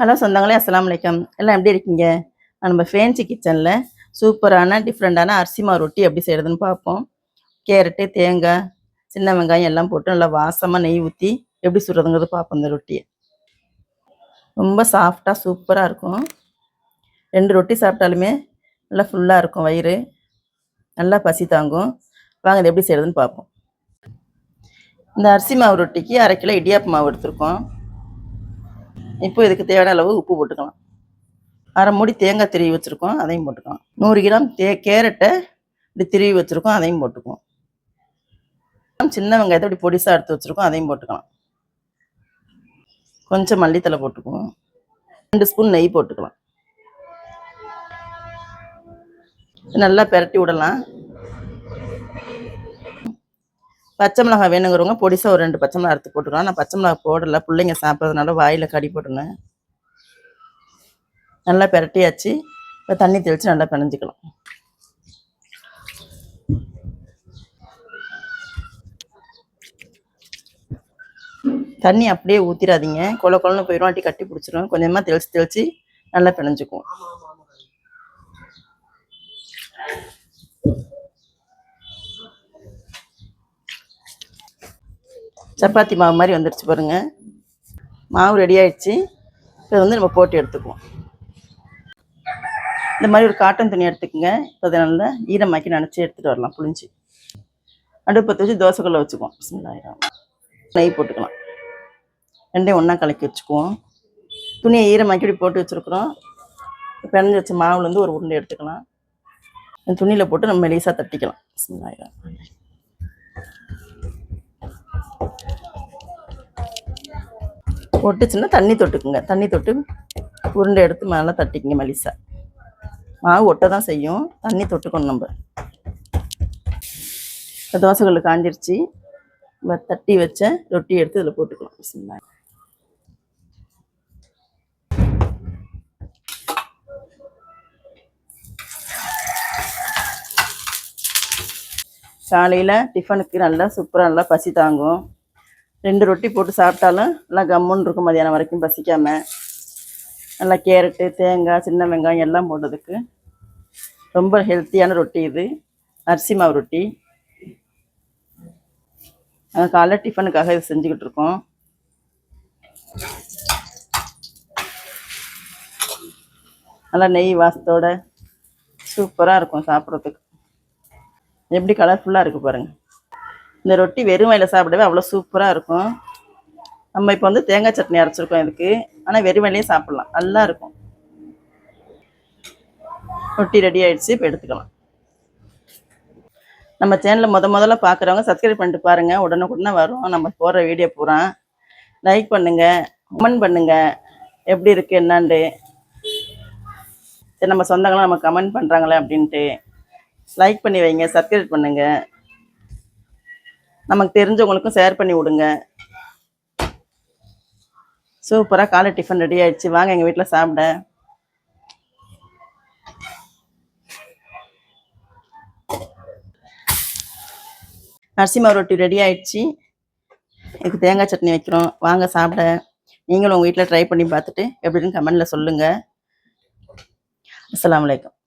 Hello சொந்தங்களே அஸ்லாம் வலைக்கம் எல்லாம் எப்படி இருக்கீங்க? நம்ம ஃபேன்சி கிச்சனில் சூப்பரான டிஃப்ரெண்ட்டான அரிசி மாவு ரொட்டி எப்படி செய்கிறதுன்னு பார்ப்போம். கேரட்டு தேங்காய் சின்ன வெங்காயம் எல்லாம் போட்டு நல்லா வாசமாக நெய் ஊற்றி எப்படி சுடுறதுங்கிறது பார்ப்போம் இந்த ரொட்டியை. ரொம்ப சாஃப்டாக சூப்பராக இருக்கும். ரெண்டு ரொட்டி சாப்பிட்டாலுமே நல்லா ஃபுல்லாக இருக்கும் வயிறு. நல்லா பசி தாங்கும். வாங்க இது எப்படி செய்கிறதுன்னு பார்ப்போம். இந்த அரிசி மாவு ரொட்டிக்கு அரை கிலோ இடியாப்பு மாவு எடுத்திருக்கோம். இப்போ இதுக்கு தேவையான அளவு உப்பு போட்டுக்கலாம். அரை மூடி தேங்காய் திருவி வச்சுருக்கோம் அதையும் போட்டுக்கலாம். நூறு கிராம் தே கேரட்டை இப்படி திருவி வச்சுருக்கோம் அதையும் போட்டுக்குவோம். சின்ன வெங்காயத்தை இப்படி பொடிசாக எடுத்து வச்சுருக்கோம் அதையும் போட்டுக்கலாம். கொஞ்சம் மல்லித்தலை போட்டுக்குவோம். ரெண்டு ஸ்பூன் நெய் போட்டுக்கலாம். நல்லா பெரட்டி விடலாம். பச்சை மிளகாய் வேணுங்கிறவங்க பொடிசாக ஒரு ரெண்டு பச்சை மிளகா அறுத்து போட்டுக்கலாம். நான் பச்சை மிளகா போடல. பிள்ளைங்க சாப்பிட்றதுனால வாயில் கடி போட்டுனேன். நல்லா பெரட்டியாச்சு. இப்போ தண்ணி தெளித்து நல்லா பிணைஞ்சிக்கலாம். தண்ணி அப்படியே ஊற்றிடாதீங்க கொல கொலன்னு போயிடும் வாட்டி கட்டி பிடிச்சிரும். கொஞ்சமாக தெளித்து தெளித்து நல்லா பிணைஞ்சுக்குவோம். சப்பாத்தி மாவு மாதிரி வந்துடுச்சு பாருங்க. மாவு ரெடி ஆயிடுச்சு. இப்போ வந்து நம்ம போட்டு எடுத்துக்குவோம். இந்த மாதிரி ஒரு காட்டன் துணி எடுத்துக்கோங்க. இப்போ அதை நல்லா ஈரமாக்கி நினச்சி எடுத்துகிட்டு வரலாம் புளிஞ்சு பற்ற வச்சு தோசைக்குள்ளே வச்சுக்குவோம். பிஸ்மில்லாஹிர்ரஹ்மான். நெய் போட்டுக்கலாம். ரெண்டையும் ஒன்றா கலக்கி வச்சுக்குவோம். துணியை ஈரமாக்கி இப்படி போட்டு வச்சுருக்குறோம். பிணைஞ்சு வச்ச மாவுலேருந்து ஒரு உருண்டை எடுத்துக்கலாம். அந்த துணியில் போட்டு நம்ம மெலிசாக தட்டிக்கலாம். பிஸ்மில்லாஹிர்ரஹ்மான். ஒட்டுச்சுன்னா தண்ணி தொட்டுக்குங்க. தண்ணி தொட்டு உருண்டை எடுத்து மேலே தட்டிக்குங்க மலிசா. மாவு ஒட்ட தான் செய்யும். தண்ணி தொட்டுக்கணும் நம்ம. இப்போ தோசைகள் காஞ்சிருச்சு. நம்ம தட்டி வச்ச ரொட்டி எடுத்து இதில் போட்டுக்கலாம். சரிங்களா காலையில் டிஃபனுக்கு நல்லா சூப்பராக நல்லா பசி தாங்கும். ரெண்டு ரொட்டி போட்டு சாப்பிட்டாலும் நல்லா கம்முன்னு இருக்கும் மதியானம் வரைக்கும் பசிக்காம. நல்லா கேரட்டு தேங்காய் சின்ன வெங்காயம் எல்லாம் போட்டதுக்கு ரொம்ப ஹெல்த்தியான ரொட்டி இது. அரிசி மாவு ரொட்டி. நாங்கள் காலைல டிஃபனுக்காக இது செஞ்சுக்கிட்டு இருக்கோம். நல்லா நெய் வாசத்தோட சூப்பராக இருக்கும் சாப்பிட்றதுக்கு. எப்படி கலர்ஃபுல்லாக இருக்குது பாருங்கள் இந்த ரொட்டி வெறும் வயலில் சாப்பிடவே அவ்வளோ சூப்பராக இருக்கும். நம்ம இப்போ வந்து தேங்காய் சட்னி அரைச்சிருக்கோம் இதுக்கு. ஆனால் வெறும் வயலையும் சாப்பிட்லாம். நல்லா இருக்கும். ரொட்டி ரெடி ஆகிடுச்சு இப்போ எடுத்துக்கலாம். நம்ம சேனலில் முத முதல்ல பார்க்குறவங்க சப்ஸ்கிரைப் பண்ணிட்டு பாருங்கள் உடனுக்குடனே வரும். நம்ம போடுற வீடியோ பூரா. லைக் பண்ணுங்கள் கமெண்ட் பண்ணுங்கள் எப்படி இருக்குது என்னான்ட்டு. சரி நம்ம சொந்தங்களாம் நம்ம கமெண்ட் பண்ணுறாங்களே அப்படின்ட்டு. லைக் பண்ணி வைங்க. சப்ஸ்கிரைப் பண்ணுங்கள் நமக்கு தெரிஞ்சவங்களுக்கும் ஷேர் பண்ணி விடுங்க. சூப்பராக காலை டிஃபன் ரெடி ஆயிடுச்சு. வாங்க எங்கள் வீட்டில் சாப்பிட. அரிசி மாவு ரொட்டி ரெடி ஆயிடுச்சு. இதுக்கு தேங்காய் சட்னி வைக்கிறோம். வாங்க சாப்பிட. நீங்களும் உங்கள் வீட்டில் ட்ரை பண்ணி பார்த்துட்டு எப்படின்னு கமெண்டில் சொல்லுங்கள் அஸ்லாம் வலைக்கம்